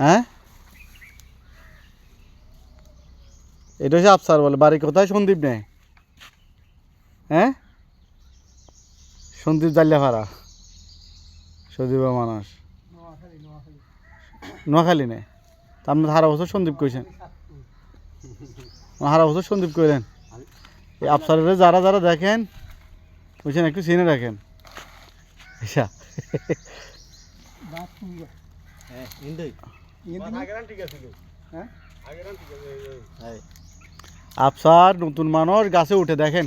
হ্যাঁ? এটা হচ্ছে আফসার বলে। বাড়ি কোথায়? সন্দীপ নেই। হ্যাঁ? সন্দীপ জাল্লাফাড়া সজীব মানুষ নোয়াখালী নেই। তা আপনি হারা বছর সন্দীপ কইছেন? হারা বছর সন্দীপ কইলেন? এই আফসারের যারা যারা দেখেন বুঝছেন একটু চিনে রাখেন। আচ্ছা। হ্যাঁ আফসার নতুন মানুষ গাছে উঠে দেখেন।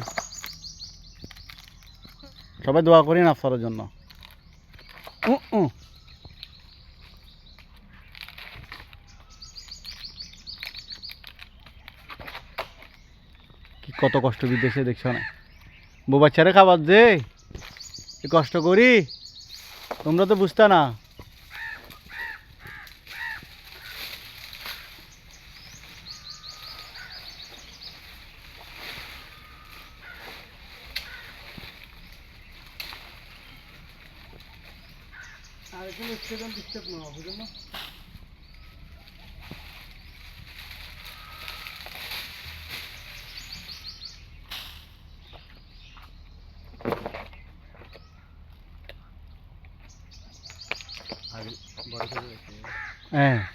সবাই দোয়া করেন আফসারের জন্য। কি কত কষ্ট বিদেশে দেখছ না? বউ বাচ্চারে খাবার যে কষ্ট করি। তোমরা তো বুঝতে না। Bunu öteden bitecek mi abi ama? Abi barışa da bekliyor. Evet.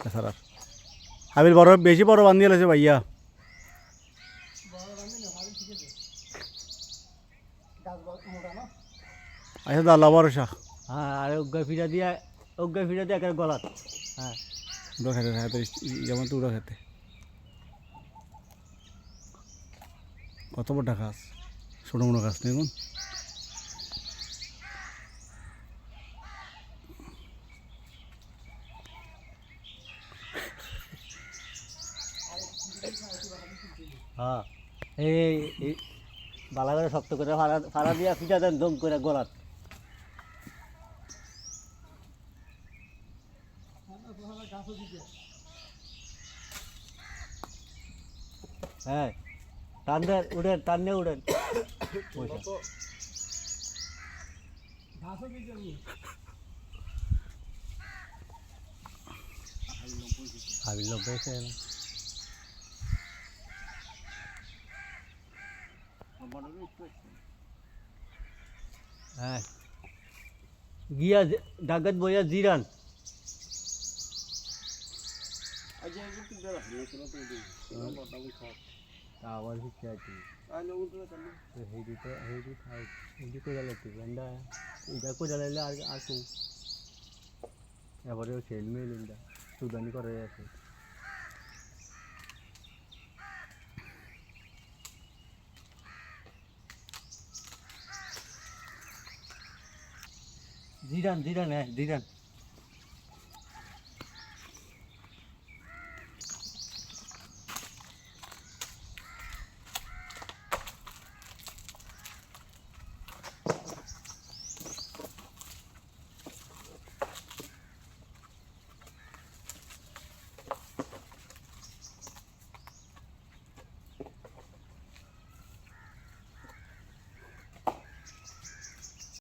বেচারার হাবিল বড় বেশি বড় বান্ধি আছে ভাইয়া। আচ্ছা দা আল্লাহ ভরসা হ্যাঁ আর অজ্ঞা ফিরা দিয়া অজ্ঞা ফিরা দিয়া একেবারে গলাত। হ্যাঁ। উড়ো খেতে খেতে যেমন তো উড়ো খেতে কত বড় গাছ ছোটো মোটো গাছ দেখুন হ্যাঁ। এই বালা করে শক্ত করে ফাড়া ফাড়া দিয়া ফিটা দেন, দম করে গলাত। হ্যাঁ টান দেন, উঠেন, টান নিয়ে উঠেন। হাবিল হ্যাঁ গিয়া যে- ডাকাত বইয়া জিরান আবার হচ্ছে আছে হেডিতে হেডি থাই হেডি করে লাগতে গন্ডা এটা করে লাগলে আর আর কো এবারে সেল মেল ইন্দা সুদানি করে আছে জিরান ધીરાન ધીરાન ધીરાન.